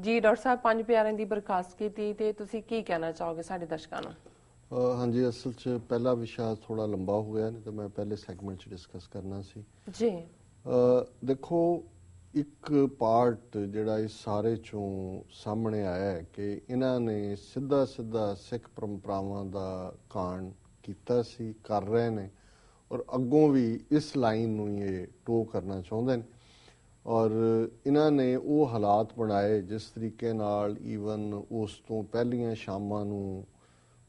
ਜੀ ਡਾਕਟਰ ਸਾਹਿਬ ਪੰਜ ਪਿਆਰਿਆਂ ਦੀ ਬਰਖਾਸਤ ਕੀਤੀ ਤੇ ਤੁਸੀਂ ਕੀ ਕਹਿਣਾ ਚਾਹੋਗੇ ਸਾਡੇ ਦਰਸ਼ਕਾਂ ਨੂੰ? ਹਾਂਜੀ ਅਸਲ 'ਚ ਪਹਿਲਾ ਵਿਸ਼ਾ ਥੋੜਾ ਲੰਬਾ ਹੋ ਗਿਆ ਨਹੀਂ ਤਾਂ ਮੈਂ ਪਹਿਲੇ ਸੈਗਮੈਂਟ 'ਚ ਡਿਸਕਸ ਕਰਨਾ ਸੀ। ਜੀ। ਅ, ਦੇਖੋ ਇੱਕ ਪਾਰਟ ਜਿਹੜਾ ਇਸ ਸਾਰੇ ਚੋਂ ਸਾਹਮਣੇ ਆਇਆ ਹੈ ਕਿ ਇਹਨਾਂ ਨੇ ਸਿੱਧਾ ਸਿੱਧਾ ਸਿੱਖ ਪਰੰਪਰਾਵਾਂ ਦਾ ਕਾਣ ਕੀਤਾ ਸੀ ਕਰ ਰਹੇ ਨੇ ਔਰ ਅੱਗੋਂ ਵੀ ਇਸ ਲਾਈਨ ਨੂੰ ਇਹ ਟੋ ਕਰਨਾ ਚਾਹੁੰਦੇ ਨੇ। ਔਰ ਇਹਨਾਂ ਨੇ ਉਹ ਹਾਲਾਤ ਬਣਾਏ ਜਿਸ ਤਰੀਕੇ ਨਾਲ ਈਵਨ ਉਸ ਤੋਂ ਪਹਿਲੀਆਂ ਸ਼ਾਮਾਂ ਨੂੰ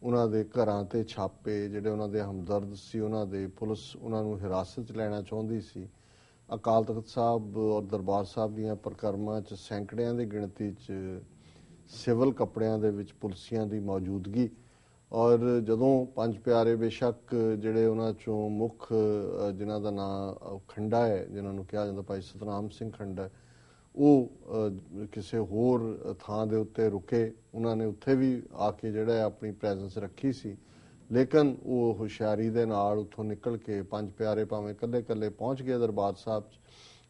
ਉਹਨਾਂ ਦੇ ਘਰਾਂ ਤੇ ਛਾਪੇ ਜਿਹੜੇ ਉਹਨਾਂ ਦੇ ਹਮਦਰਦ ਸੀ, ਉਹਨਾਂ ਦੇ ਪੁਲਿਸ ਉਹਨਾਂ ਨੂੰ ਹਿਰਾਸਤ 'ਚ ਲੈਣਾ ਚਾਹੁੰਦੀ ਸੀ। ਅਕਾਲ ਤਖਤ ਸਾਹਿਬ ਔਰ ਦਰਬਾਰ ਸਾਹਿਬ ਦੀਆਂ ਪ੍ਰਕਰਮਾਂ 'ਚ ਸੈਂਕੜਿਆਂ ਦੀ ਗਿਣਤੀ 'ਚ ਸਿਵਲ ਕੱਪੜਿਆਂ ਦੇ ਵਿੱਚ ਪੁਲਸੀਆਂ ਦੀ ਮੌਜੂਦਗੀ ਔਰ ਜਦੋਂ ਪੰਜ ਪਿਆਰੇ ਬੇਸ਼ੱਕ ਜਿਹੜੇ ਉਹਨਾਂ ਚੋਂ ਮੁੱਖ ਜਿਨ੍ਹਾਂ ਦਾ ਨਾਮ ਖੰਡਾ ਹੈ, ਜਿਨ੍ਹਾਂ ਨੂੰ ਕਿਹਾ ਜਾਂਦਾ ਭਾਈ ਸਤਨਾਮ ਸਿੰਘ ਖੰਡਾ ਉਹ ਕਿਸੇ ਹੋਰ ਥਾਂ ਦੇ ਉੱਤੇ ਰੁਕੇ। ਉਹਨਾਂ ਨੇ ਉੱਥੇ ਵੀ ਆ ਕੇ ਜਿਹੜਾ ਆਪਣੀ ਪ੍ਰੈਜ਼ੈਂਸ ਰੱਖੀ ਸੀ। ਲੇਕਿਨ ਉਹ ਹੁਸ਼ਿਆਰੀ ਦੇ ਨਾਲ ਉੱਥੋਂ ਨਿਕਲ ਕੇ ਪੰਜ ਪਿਆਰੇ ਭਾਵੇਂ ਕੱਲੇ-ਕੱਲੇ ਪਹੁੰਚ ਗਏ ਦਰਬਾਰ ਸਾਹਿਬ 'ਚ।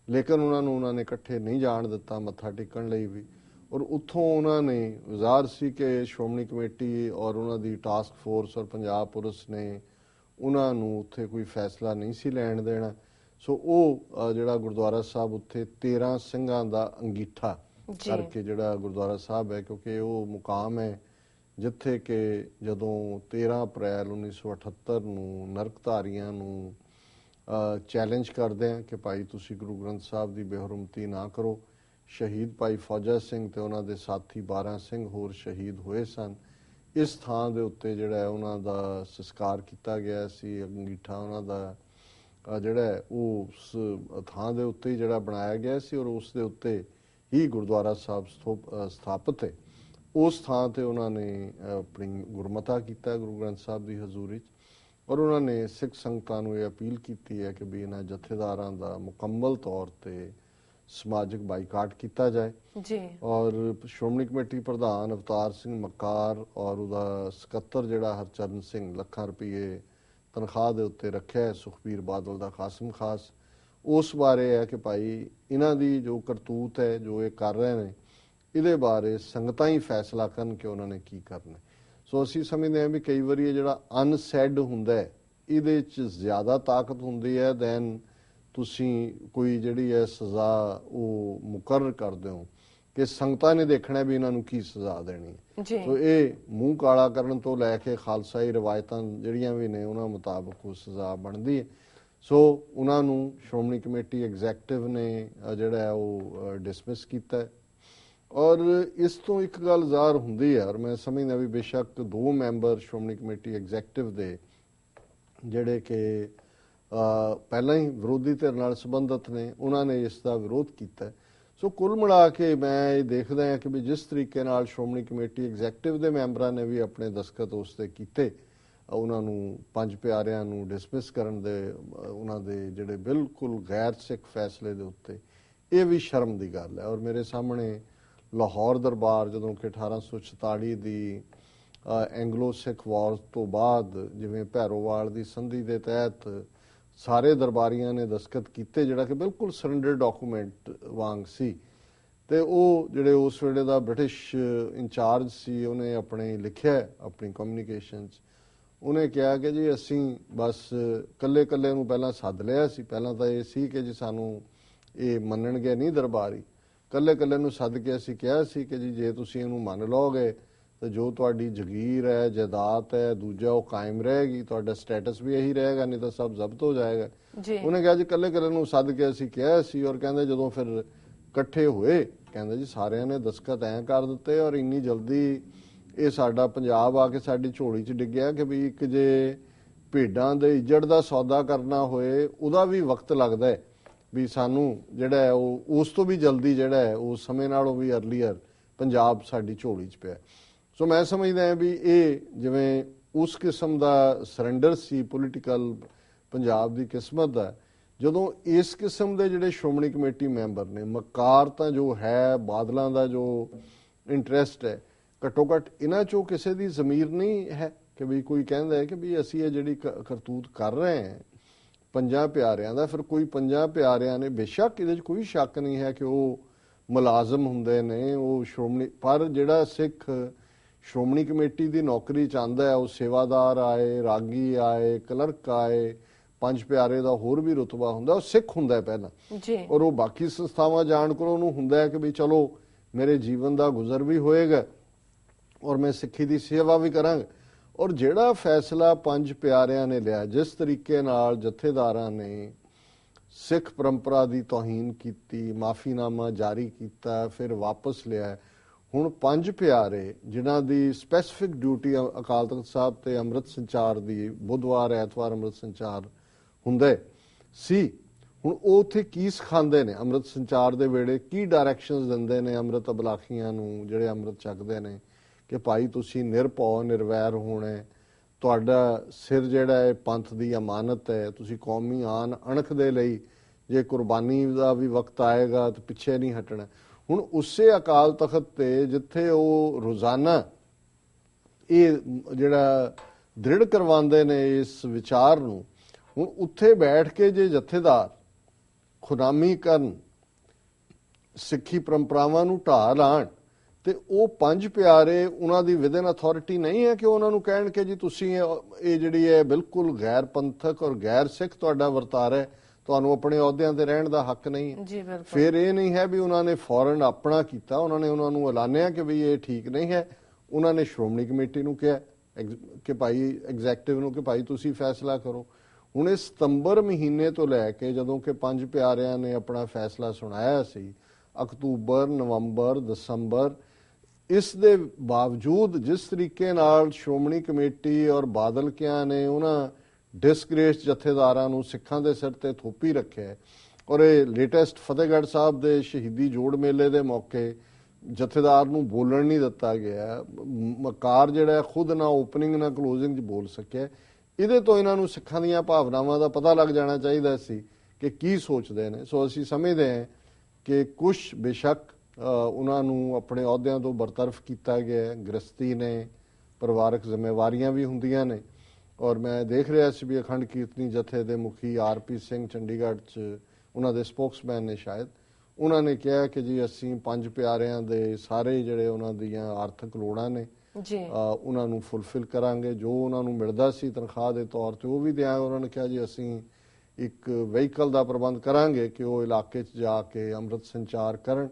ਲੇਕਿਨ ਉਹਨਾਂ ਨੂੰ ਉਹਨਾਂ ਨੇ ਇਕੱਠੇ ਨਹੀਂ ਜਾਣ ਦਿੱਤਾ, ਮੱਥਾ ਟੇਕਣ ਲਈ ਵੀ। ਔਰ ਉੱਥੋਂ ਉਹਨਾਂ ਨੇ ਵਿਜ਼ਾਰ ਸੀ ਕਿ ਸ਼੍ਰੋਮਣੀ ਕਮੇਟੀ ਔਰ ਉਹਨਾਂ ਦੀ ਟਾਸਕ ਫੋਰਸ ਔਰ ਪੰਜਾਬ ਪੁਲਿਸ ਨੇ ਉਹਨਾਂ ਨੂੰ ਉੱਥੇ ਕੋਈ ਫੈਸਲਾ ਨਹੀਂ ਸੀ ਲੈਣ ਦੇਣਾ ਸੋ ਉਹ ਜਿਹੜਾ ਗੁਰਦੁਆਰਾ ਸਾਹਿਬ ਉੱਥੇ 13 ਸਿੰਘਾਂ ਦਾ ਅੰਗੀਠਾ। ਕਰਕੇ ਜਿਹੜਾ ਗੁਰਦੁਆਰਾ ਸਾਹਿਬ ਹੈ ਕਿਉਂਕਿ ਉਹ ਮੁਕਾਮ ਹੈ ਜਿੱਥੇ ਕਿ ਜਦੋਂ 13 ਅਪ੍ਰੈਲ 1978 ਨੂੰ ਨਰਕਧਾਰੀਆਂ ਨੂੰ ਚੈਲੰਜ ਕਰਦੇ ਆ ਕਿ ਭਾਈ ਤੁਸੀਂ ਗੁਰੂ ਗ੍ਰੰਥ ਸਾਹਿਬ ਦੀ ਬੇਹਰਮਤੀ ਨਾ ਕਰੋ ਸ਼ਹੀਦ ਭਾਈ ਫੌਜਾ ਸਿੰਘ ਤੇ ਉਹਨਾਂ ਦੇ ਸਾਥੀ 12 ਸਿੰਘ ਹੋਰ ਸ਼ਹੀਦ ਹੋਏ ਸਨ। ਇਸ ਥਾਂ ਦੇ ਉੱਤੇ ਜਿਹੜਾ ਉਹਨਾਂ ਦਾ ਸੰਸਕਾਰ ਕੀਤਾ ਗਿਆ ਸੀ, ਅੰਗੀਠਾ ਉਹਨਾਂ ਦਾ ਜਿਹੜਾ ਉਹ ਉਸ ਥਾਂ ਦੇ ਉੱਤੇ ਹੀ ਜਿਹੜਾ ਬਣਾਇਆ ਗਿਆ ਸੀ ਔਰ ਉਸ ਦੇ ਉੱਤੇ ਹੀ ਗੁਰਦੁਆਰਾ ਸਾਹਿਬ ਸਥੋਪ- ਸਥਾਪਿਤ ਹੈ। ਉਸ ਥਾਂ ਤੇ ਉਹਨਾਂ ਨੇ ਆਪਣੀ ਗੁਰਮਤਾ ਕੀਤਾ ਗੁਰੂ ਗ੍ਰੰਥ ਸਾਹਿਬ ਦੀ ਹਜ਼ੂਰੀ 'ਚ ਔਰ ਉਹਨਾਂ ਨੇ ਸਿੱਖ ਸੰਗਤਾਂ ਨੂੰ ਇਹ ਅਪੀਲ ਕੀਤੀ ਹੈ ਕਿ ਵੀ ਇਹਨਾਂ ਜਥੇਦਾਰਾਂ ਦਾ ਮੁਕੰਮਲ ਤੌਰ ਤੇ ਸਮਾਜਿਕ ਬਾਈਕਾਟ ਕੀਤਾ ਜਾਏ। ਜੀ। ਔਰ ਸ਼੍ਰੋਮਣੀ ਕਮੇਟੀ ਪ੍ਰਧਾਨ ਅਵਤਾਰ ਸਿੰਘ ਮੱਕਾਰ ਔਰ ਉਹਦਾ ਸਕੱਤਰ ਜਿਹੜਾ ਹਰਚਰਨ ਸਿੰਘ ਲੱਖਾਂ ਰੁਪਏ ਤਨਖਾਹ ਦੇ ਉੱਤੇ ਰੱਖਿਆ ਹੈ ਸੁਖਬੀਰ ਬਾਦਲ ਦਾ ਖਾਸਮ ਖਾਸ। ਉਸ ਬਾਰੇ ਹੈ ਕਿ ਭਾਈ ਇਹਨਾਂ ਦੀ ਜੋ ਕਰਤੂਤ ਹੈ ਜੋ ਇਹ ਕਰ ਰਹੇ ਨੇ ਇਹਦੇ ਬਾਰੇ ਸੰਗਤਾਂ ਹੀ ਫੈਸਲਾ ਕਰਨ ਕਿ ਉਹਨਾਂ ਨੇ ਕੀ ਕਰਨਾ। ਸੋ ਅਸੀਂ ਸਮਝਦੇ ਹਾਂ ਵੀ ਕਈ ਵਾਰੀ ਇਹ ਜਿਹੜਾ ਅਨਸੈਡ ਹੁੰਦਾ ਹੈ ਇਹਦੇ 'ਚ ਜ਼ਿਆਦਾ ਤਾਕਤ ਹੁੰਦੀ ਹੈ ਦੈਨ ਤੁਸੀਂ ਕੋਈ ਜਿਹੜੀ ਹੈ ਸਜ਼ਾ ਉਹ ਮੁਕਰਰ ਕਰਦੇ ਹੋ ਕਿ ਸੰਗਤਾਂ ਨੇ ਦੇਖਣਾ ਵੀ ਇਹਨਾਂ ਨੂੰ ਕੀ ਸਜ਼ਾ ਦੇਣੀ ਹੈ। ਸੋ ਇਹ ਮੂੰਹ ਕਾਲਾ ਕਰਨ ਤੋਂ ਲੈ ਕੇ ਖਾਲਸਾਈ ਰਵਾਇਤਾਂ ਜਿਹੜੀਆਂ ਵੀ ਨੇ ਉਹਨਾਂ ਮੁਤਾਬਕ ਉਹ ਸਜ਼ਾ ਬਣਦੀ ਹੈ। ਸੋ ਉਹਨਾਂ ਨੂੰ ਸ਼੍ਰੋਮਣੀ ਕਮੇਟੀ ਐਗਜ਼ੈਕਟਿਵ ਨੇ ਜਿਹੜਾ ਉਹ ਡਿਸਮਿਸ ਕੀਤਾ ਔਰ ਇਸ ਤੋਂ ਇੱਕ ਗੱਲ ਜ਼ਾਹਰ ਹੁੰਦੀ ਹੈ ਔਰ ਮੈਂ ਸਮਝਦਾ ਵੀ ਬੇਸ਼ੱਕ ਦੋ ਮੈਂਬਰ ਸ਼੍ਰੋਮਣੀ ਕਮੇਟੀ ਐਗਜ਼ੈਕਟਿਵ ਦੇ ਜਿਹੜੇ ਕਿ ਪਹਿਲਾਂ ਹੀ ਵਿਰੋਧੀ ਧਿਰ ਨਾਲ ਸੰਬੰਧਿਤ ਨੇ, ਉਹਨਾਂ ਨੇ ਇਸ ਦਾ ਵਿਰੋਧ ਕੀਤਾ ਸੋ ਕੁੱਲ ਮਿਲਾ ਕੇ ਮੈਂ ਇਹ ਦੇਖਦਾ ਹਾਂ ਕਿ ਵੀ ਜਿਸ ਤਰੀਕੇ ਨਾਲ ਸ਼੍ਰੋਮਣੀ ਕਮੇਟੀ ਐਗਜ਼ੈਕਟਿਵ ਦੇ ਮੈਂਬਰਾਂ ਨੇ ਵੀ ਆਪਣੇ ਦਸਖਤ ਉਸ ਤੇ ਕੀਤੇ, ਉਹਨਾਂ ਨੂੰ ਪੰਜ ਪਿਆਰਿਆਂ ਨੂੰ ਡਿਸਮਿਸ ਕਰਨ ਦੇ, ਉਹਨਾਂ ਦੇ ਜਿਹੜੇ ਬਿਲਕੁਲ ਗੈਰ ਸਿੱਖ ਫੈਸਲੇ ਦੇ ਉੱਤੇ, ਇਹ ਵੀ ਸ਼ਰਮ ਦੀ ਗੱਲ ਹੈ। ਔਰ ਮੇਰੇ ਸਾਹਮਣੇ ਲਾਹੌਰ ਦਰਬਾਰ, ਜਦੋਂ ਕਿ 1846 ਦੀ ਐਂਗਲੋ ਸਿੱਖ ਵਾਰ ਤੋਂ ਬਾਅਦ ਜਿਵੇਂ ਭੈਰੋਵਾਲ ਦੀ ਸੰਧੀ ਦੇ ਤਹਿਤ ਸਾਰੇ ਦਰਬਾਰੀਆਂ ਨੇ ਦਸਖਤ ਕੀਤੇ, ਜਿਹੜਾ ਕਿ ਬਿਲਕੁਲ ਸਰੈਂਡਰ ਡਾਕੂਮੈਂਟ ਵਾਂਗ ਸੀ। ਤੇ ਉਹ ਜਿਹੜੇ ਉਸ ਵੇਲੇ ਦਾ ਬ੍ਰਿਟਿਸ਼ ਇੰਚਾਰਜ ਸੀ, ਉਹਨੇ ਆਪਣੇ ਲਿਖਿਆ ਆਪਣੀ ਕਮਿਊਨੀਕੇਸ਼ਨ 'ਚ ਉਹਨੇ ਕਿਹਾ ਕਿ ਜੀ ਅਸੀਂ ਬਸ ਕੱਲੇ ਕੱਲੇ ਨੂੰ ਪਹਿਲਾਂ ਸੱਦ ਲਿਆ ਸੀ। ਪਹਿਲਾਂ ਤਾਂ ਇਹ ਸੀ ਕਿ ਜੀ ਸਾਨੂੰ ਇਹ ਮੰਨਣਗੇ ਨਹੀਂ ਦਰਬਾਰੀ। ਕੱਲੇ ਕੱਲੇ ਨੂੰ ਸੱਦ ਕੇ ਅਸੀਂ ਕਿਹਾ ਸੀ ਕਿ ਜੀ ਜੇ ਤੁਸੀਂ ਇਹਨੂੰ ਮੰਨ ਲਓਗੇ ਤਾਂ ਜੋ ਤੁਹਾਡੀ ਜ਼ਗੀਰ ਹੈ ਜਾਇਦਾਦ ਹੈ ਦੂਜਾ ਉਹ ਕਾਇਮ ਰਹੇਗੀ ਤੁਹਾਡਾ ਸਟੇਟਸ ਵੀ ਇਹੀ ਰਹੇਗਾ ਨਹੀਂ ਤਾਂ ਸਭ ਜ਼ਬਤ ਹੋ ਜਾਏਗਾ। ਜੀ। ਉਹਨੇ ਕਿਹਾ ਜੀ ਕੱਲੇ ਕੱਲੇ ਨੂੰ ਸੱਦ ਕੇ ਅਸੀਂ ਕਿਹਾ ਸੀ ਔਰ ਕਹਿੰਦੇ ਜਦੋਂ ਫਿਰ ਇਕੱਠੇ ਹੋਏ ਕਹਿੰਦੇ ਜੀ ਸਾਰਿਆਂ ਨੇ ਦਸਖਤ ਐਂ ਕਰ ਦਿੱਤੇ ਔਰ ਇੰਨੀ ਜਲਦੀ ਇਹ ਸਾਡਾ ਪੰਜਾਬ ਆ ਕੇ ਸਾਡੀ ਝੋਲੀ 'ਚ ਡਿੱਗਿਆ ਕਿ ਵੀ ਇੱਕ ਜੇ ਭੇਡਾਂ ਦੇ ਇੱਜੜ ਦਾ ਸੌਦਾ ਕਰਨਾ ਹੋਏ ਉਹਦਾ ਵੀ ਵਕਤ ਲੱਗਦਾ ਹੈ ਵੀ ਸਾਨੂੰ ਜਿਹੜਾ ਹੈ ਉਹ ਉਸ ਤੋਂ ਵੀ ਜਲਦੀ ਜਿਹੜਾ ਹੈ ਉਸ ਸਮੇਂ ਨਾਲੋਂ ਵੀ ਅਰਲੀਅਰ ਪੰਜਾਬ ਸਾਡੀ ਝੋਲੀ 'ਚ ਪਿਆ ਸੋ ਮੈਂ ਸਮਝਦਾ ਵੀ ਇਹ ਜਿਵੇਂ ਉਸ ਕਿਸਮ ਦਾ ਸਰੈਂਡਰ ਸੀ ਪੋਲੀਟੀਕਲ ਪੰਜਾਬ ਦੀ ਕਿਸਮਤ ਦਾ ਜਦੋਂ ਇਸ ਕਿਸਮ ਦੇ ਜਿਹੜੇ ਸ਼੍ਰੋਮਣੀ ਕਮੇਟੀ ਮੈਂਬਰ ਨੇ ਮਕਾਰ ਤਾਂ ਜੋ ਹੈ ਬਾਦਲਾਂ ਦਾ ਜੋ ਇੰਟਰਸਟ ਹੈ ਘੱਟੋ ਘੱਟ ਇਹਨਾਂ ਚੋਂ ਕਿਸੇ ਦੀ ਜ਼ਮੀਰ ਨਹੀਂ ਹੈ ਕਿ ਵੀ ਕੋਈ ਕਹਿੰਦਾ ਹੈ ਕਿ ਵੀ ਅਸੀਂ ਇਹ ਜਿਹੜੀ ਕ- ਕਰਤੂਤ ਕਰ ਰਹੇ ਹਾਂ ਪੰਜਾਂ ਪਿਆਰਿਆਂ ਦਾ ਫਿਰ ਕੋਈ ਪੰਜਾਂ ਪਿਆਰਿਆਂ ਨੇ ਬੇਸ਼ੱਕ ਇਹਦੇ 'ਚ ਕੋਈ ਸ਼ੱਕ ਨਹੀਂ ਹੈ ਕਿ ਉਹ ਮੁਲਾਜ਼ਮ ਹੁੰਦੇ ਨੇ ਉਹ ਸ਼੍ਰੋਮਣੀ ਪਰ ਜਿਹੜਾ ਸਿੱਖ ਸ਼੍ਰੋਮਣੀ ਕਮੇਟੀ ਦੀ ਨੌਕਰੀ ਚਾਹੁੰਦਾ ਹੈ ਉਹ ਸੇਵਾਦਾਰ ਆਏ ਰਾਗੀ ਆਏ ਕਲਰਕ ਆਏ ਪੰਜ ਪਿਆਰੇ ਦਾ ਹੋਰ ਵੀ ਰੁਤਬਾ ਹੁੰਦਾ ਉਹ ਸਿੱਖ ਹੁੰਦਾ ਪਹਿਲਾਂ। ਜੀ। ਔਰ ਉਹ ਬਾਕੀ ਸੰਸਥਾਵਾਂ ਜਾਣ ਕੋਲ ਉਹਨੂੰ ਹੁੰਦਾ ਹੈ ਕਿ ਵੀ ਚਲੋ ਮੇਰੇ ਜੀਵਨ ਦਾ ਗੁਜ਼ਰ ਵੀ ਹੋਏਗਾ ਔਰ ਮੈਂ ਸਿੱਖੀ ਦੀ ਸੇਵਾ ਵੀ ਕਰਾਂਗਾ। ਔਰ ਜਿਹੜਾ ਫੈਸਲਾ ਪੰਜ ਪਿਆਰਿਆਂ ਨੇ ਲਿਆ ਜਿਸ ਤਰੀਕੇ ਨਾਲ ਜਥੇਦਾਰਾਂ ਨੇ ਸਿੱਖ ਪਰੰਪਰਾ ਦੀ ਤੋਹੀਨ ਕੀਤੀ ਮਾਫੀਨਾਮਾ ਜਾਰੀ ਕੀਤਾ ਫਿਰ ਵਾਪਸ ਲਿਆ ਹੁਣ ਪੰਜ ਪਿਆਰੇ, ਜਿਨ੍ਹਾਂ ਦੀ ਸਪੈਸੀਫਿਕ ਡਿਊਟੀ ਅਕਾਲ ਤਖਤ ਸਾਹਿਬ ਤੇ ਅੰਮ੍ਰਿਤ ਸੰਚਾਰ ਦੀ ਬੁੱਧਵਾਰ, ਐਤਵਾਰ ਅੰਮ੍ਰਿਤ ਸੰਚਾਰ ਹੁੰਦੇ। ਸੀ ਹੁਣ ਉਹ ਉੱਥੇ ਕੀ ਸਿਖਾਉਂਦੇ ਨੇ? ਅੰਮ੍ਰਿਤ ਸੰਚਾਰ ਦੇ ਵੇਲੇ ਕੀ ਡਾਇਰੈਕਸ਼ਨਸ ਦਿੰਦੇ ਨੇ ਅੰਮ੍ਰਿਤ ਅਬਲਾਖੀਆਂ ਨੂੰ, ਜਿਹੜੇ ਅੰਮ੍ਰਿਤ ਛਕਦੇ ਨੇ? ਕਿ ਭਾਈ ਤੁਸੀਂ ਨਿਰਭਉ, ਨਿਰਵੈਰ ਹੋਣਾ। ਤੁਹਾਡਾ ਸਿਰ ਜਿਹੜਾ ਹੈ, ਪੰਥ ਦੀ ਅਮਾਨਤ ਹੈ। ਤੁਸੀਂ ਕੌਮੀ ਆਨ ਅਣਖ ਦੇ ਲਈ ਜੇ ਕੁਰਬਾਨੀ ਦਾ ਵੀ ਵਕਤ ਆਏਗਾ, ਤਾਂ ਪਿੱਛੇ ਨਹੀਂ ਹਟਣਾ। ਹੁਣ ਉਸੇ ਅਕਾਲ ਤਖਤ ਤੇ ਜਿੱਥੇ ਉਹ ਰੋਜ਼ਾਨਾ ਇਹ ਜਿਹੜਾ ਦ੍ਰਿੜ ਕਰਵਾਉਂਦੇ ਨੇ ਇਸ ਵਿਚਾਰ ਨੂੰ, ਹੁਣ ਉੱਥੇ ਬੈਠ ਕੇ ਜੇ ਜਥੇਦਾਰ ਖੁਨਾਮੀ ਕਰਨ, ਸਿੱਖੀ ਪਰੰਪਰਾਵਾਂ ਨੂੰ ਢਾਹ ਲਾਣ, ਤੇ ਉਹ ਪੰਜ ਪਿਆਰੇ ਉਹਨਾਂ ਦੀ ਵਿਦਨ ਅਥਾਰਟੀ ਨਹੀਂ ਹੈ ਕਿ ਉਹਨਾਂ ਨੂੰ ਕਹਿਣ ਕਿ ਜੀ ਤੁਸੀਂ ਇਹ ਜਿਹੜੀ ਹੈ ਬਿਲਕੁਲ ਗੈਰ ਪੰਥਕ ਔਰ ਗੈਰ ਸਿੱਖ ਤੁਹਾਡਾ ਵਰਤਾਰਾ ਹੈ ਤੁਹਾਨੂੰ ਆਪਣੇ ਅਹੁਦਿਆਂ ਤੇ ਰਹਿਣ ਦਾ ਹੱਕ ਨਹੀਂ ਹੈ। ਜੀ ਬਿਲਕੁਲ। ਫਿਰ ਇਹ ਨਹੀਂ ਹੈ ਵੀ ਉਹਨਾਂ ਨੇ ਫੌਰਨ ਆਪਣਾ ਕੀਤਾ ਉਹਨਾਂ ਨੇ ਉਹਨਾਂ ਨੂੰ ਐਲਾਨਿਆ ਕਿ ਵੀ ਇਹ ਠੀਕ ਨਹੀਂ ਹੈ। ਉਹਨਾਂ ਨੇ ਸ਼੍ਰੋਮਣੀ ਕਮੇਟੀ ਨੂੰ ਕਿਹਾ ਕਿ ਭਾਈ ਐਗਜ਼ੈਕਟਿਵ ਨੂੰ ਕਿ ਭਾਈ ਤੁਸੀਂ ਫੈਸਲਾ ਕਰੋ। ਹੁਣ ਇਹ ਸਤੰਬਰ ਮਹੀਨੇ ਤੋਂ ਲੈ ਕੇ ਜਦੋਂ ਕਿ ਪੰਜ ਪਿਆਰਿਆਂ ਨੇ ਆਪਣਾ ਫੈਸਲਾ ਸੁਣਾਇਆ ਸੀ ਅਕਤੂਬਰ ਨਵੰਬਰ ਦਸੰਬਰ ਇਸ ਦੇ ਬਾਵਜੂਦ ਜਿਸ ਤਰੀਕੇ ਨਾਲ ਸ਼੍ਰੋਮਣੀ ਕਮੇਟੀ ਔਰ ਬਾਦਲ ਕਿਆਂ ਨੇ ਉਹਨਾਂ ਡਿਸਗ੍ਰੇਸ ਜਥੇਦਾਰਾਂ ਨੂੰ ਸਿੱਖਾਂ ਦੇ ਸਿਰ ਤੇ ਥੋਪੀ ਰੱਖਿਆ ਔਰ ਇਹ ਲੇਟੈਸਟ ਫਤਿਹਗੜ੍ਹ ਸਾਹਿਬ ਦੇ ਸ਼ਹੀਦੀ ਜੋੜ ਮੇਲੇ ਦੇ ਮੌਕੇ ਜਥੇਦਾਰ ਨੂੰ ਬੋਲਣ ਨਹੀਂ ਦਿੱਤਾ ਗਿਆ। ਮਕਾਰ ਜਿਹੜਾ ਖੁਦ ਨਾ ਓਪਨਿੰਗ ਨਾ ਕਲੋਜ਼ਿੰਗ 'ਚ ਬੋਲ ਸਕਿਆ। ਇਹਦੇ ਤੋਂ ਇਹਨਾਂ ਨੂੰ ਸਿੱਖਾਂ ਦੀਆਂ ਭਾਵਨਾਵਾਂ ਦਾ ਪਤਾ ਲੱਗ ਜਾਣਾ ਚਾਹੀਦਾ ਸੀ ਕਿ ਕੀ ਸੋਚਦੇ ਨੇ। ਸੋ ਅਸੀਂ ਸਮਝਦੇ ਹਾਂ ਕਿ ਕੁਝ ਬੇਸ਼ੱਕ ਉਹਨਾਂ ਨੂੰ ਆਪਣੇ ਅਹੁਦਿਆਂ ਤੋਂ ਬਰਤਰਫ ਕੀਤਾ ਗਿਆ ਗ੍ਰਸਤੀ ਨੇ, ਪਰਿਵਾਰਕ ਜ਼ਿੰਮੇਵਾਰੀਆਂ ਵੀ ਹੁੰਦੀਆਂ ਨੇ। ਔਰ ਮੈਂ ਦੇਖ ਰਿਹਾ ਸੀ ਵੀ ਅਖੰਡ ਕੀਰਤਨੀ ਜਥੇ ਦੇ ਮੁਖੀ ਆਰਪੀ ਸਿੰਘ ਚੰਡੀਗੜ੍ਹ 'ਚ ਉਹਨਾਂ ਦੇ ਸਪੋਕਸਮੈਨ ਨੇ ਸ਼ਾਇਦ। ਉਹਨਾਂ ਨੇ ਕਿਹਾ ਕਿ ਜੀ ਅਸੀਂ ਪੰਜ ਪਿਆਰਿਆਂ ਦੇ ਸਾਰੇ ਜਿਹੜੇ ਉਹਨਾਂ ਦੀਆਂ ਆਰਥਿਕ ਲੋੜਾਂ ਨੇ ਜੀ। ਉਹਨਾਂ ਨੂੰ ਫੁੱਲਫਿਲ ਕਰਾਂਗੇ। ਜੋ ਉਹਨਾਂ ਨੂੰ ਮਿਲਦਾ ਸੀ ਤਨਖਾਹ ਦੇ ਤੌਰ ਤੇ ਉਹ ਵੀ ਦਿਆਂਗੇ ਉਹਨਾਂ ਨੇ ਕਿਹਾ ਜੀ ਅਸੀਂ ਇੱਕ ਵਹੀਕਲ ਦਾ ਪ੍ਰਬੰਧ ਕਰਾਂਗੇ ਕਿ ਉਹ ਇਲਾਕੇ 'ਚ ਜਾ ਕੇ ਅੰਮ੍ਰਿਤ ਸੰਚਾਰ ਕਰਨ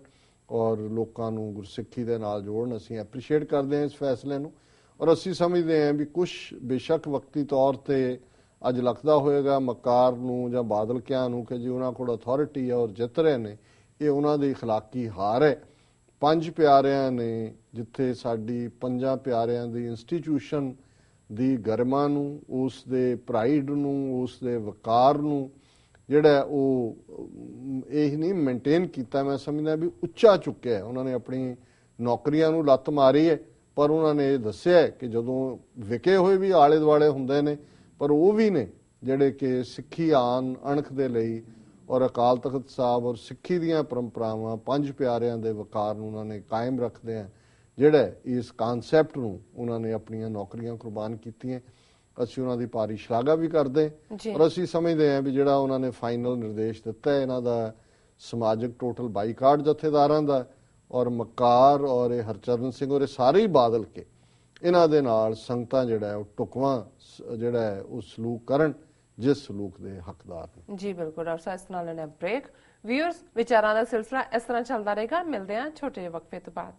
ਔਰ ਲੋਕਾਂ ਨੂੰ ਗੁਰਸਿੱਖੀ ਦੇ ਨਾਲ ਜੋੜਨ। ਅਸੀਂ ਐਪਰੀਸ਼ੀਏਟ ਕਰਦੇ ਹਾਂ ਇਸ ਫੈਸਲੇ ਨੂੰ। ਔਰ ਅਸੀਂ ਸਮਝਦੇ ਹਾਂ ਵੀ ਕੁਝ ਬੇਸ਼ੱਕ ਵਕਤੀ ਤੌਰ ਤੇ ਅੱਜ ਲੱਗਦਾ ਹੋਏਗਾ ਮਕਾਰ ਨੂੰ ਜਾਂ ਬਾਦਲ ਕਿਆਂ ਨੂੰ ਕਿ ਜੀ ਉਹਨਾਂ ਕੋਲ ਅਥਾਰਟੀ ਹੈ ਔਰ ਜਿੱਤ ਰਹੇ ਨੇ ਇਹ ਉਹਨਾਂ ਦੀ اخلاقی ਹਾਰ ਹੈ ਪੰਜ ਪਿਆਰਿਆਂ ਨੇ ਜਿੱਥੇ ਸਾਡੀ ਪੰਜਾਂ ਪਿਆਰਿਆਂ ਦੀ ਇੰਸਟੀਟਿਊਸ਼ਨ ਦੀ ਗਰਮਾ ਨੂੰ ਉਸ ਦੇ ਪ੍ਰਾਈਡ ਨੂੰ ਉਸ ਦੇ ਵਕਾਰ ਨੂੰ ਜਿਹੜਾ ਹੈ ਉਹ ਅਮ, ਇਹ ਨਹੀਂ ਮੇਨਟੇਨ ਕੀਤਾ ਮੈਂ ਸਮਝਦਾ ਵੀ ਉੱਚਾ ਚੁੱਕਿਆ ਹੈ। ਉਹਨਾਂ ਨੇ ਆਪਣੀ ਨੌਕਰੀਆਂ ਨੂੰ ਲੱਤ ਮਾਰੀ ਹੈ ਪਰ ਉਹਨਾਂ ਨੇ ਇਹ ਦੱਸਿਆ ਕਿ ਜਦੋਂ ਵਿਕੇ ਹੋਏ ਵੀ ਆਲੇ ਦੁਆਲੇ ਹੁੰਦੇ ਨੇ ਪਰ ਉਹ ਵੀ ਨੇ ਜਿਹੜੇ ਕਿ ਸਿੱਖੀ ਆਨ ਅਣਖ ਦੇ ਲਈ ਔਰ ਅਕਾਲ ਤਖਤ ਸਾਹਿਬ ਔਰ ਸਿੱਖੀ ਦੀਆਂ ਪਰੰਪਰਾਵਾਂ ਪੰਜ ਪਿਆਰਿਆਂ ਦੇ ਵਕਾਰ ਨੂੰ ਉਹਨਾਂ ਨੇ ਕਾਇਮ ਰੱਖਦੇ ਆ ਜਿਹੜਾ ਇਸ ਕਨਸੈਪਟ ਨੂੰ ਉਹਨਾਂ ਨੇ ਆਪਣੀਆਂ ਨੌਕਰੀਆਂ ਕੁਰਬਾਨ ਕੀਤੀਆਂ ਅਸੀਂ ਉਹਨਾਂ ਦੀ ਭਾਰੀ ਸ਼ਲਾਘਾ ਵੀ ਕਰਦੇ। ਔਰ ਅਸੀਂ ਸਮਝਦੇ ਹਾਂ ਵੀ ਜਿਹੜਾ ਉਹਨਾਂ ਨੇ ਫਾਈਨਲ ਨਿਰਦੇਸ਼ ਦਿੱਤਾ ਹੈ ਇਹਨਾਂ ਦਾ ਸਮਾਜਿਕ ਟੋਟਲ ਬਾਈਕਾਟ ਜਥੇਦਾਰਾਂ ਦਾ ਔਰ ਮਕਾਰ ਔਰ ਇਹ ਹਰਚਰਨ ਸਿੰਘ ਔਰ ਇਹ ਸਾਰੇ ਹੀ ਬਾਦਲ ਕੇ ਇਹਨਾਂ ਦੇ ਨਾਲ ਸੰਗਤਾਂ ਜਿਹੜਾ ਹੈ, ਉਹ ਟੁਕਵਾਂ ਜਿਹੜਾ ਹੈ, ਉਹ ਸਲੂਕ ਕਰਨ ਜਿਸ ਸਲੂਕ ਦੇ ਹੱਕਦਾਰ ਨੇ। ਜੀ ਬਿਲਕੁਲ, ਡਾਕਟਰ ਸਾਹਿਬ, ਇਸ ਨਾਲ ਲੈਣਾ ਬ੍ਰੇਕ ਵਿਊਅਰਸ ਵਿਚਾਰਾਂ ਦਾ ਸਿਲਸਿਲਾ ਇਸ ਤਰ੍ਹਾਂ ਚੱਲਦਾ ਰਹੇਗਾ। ਮਿਲਦੇ ਹਾਂ ਛੋਟੇ ਜਿਹੇ ਵਕਫੇ ਤੋਂ ਬਾਅਦ।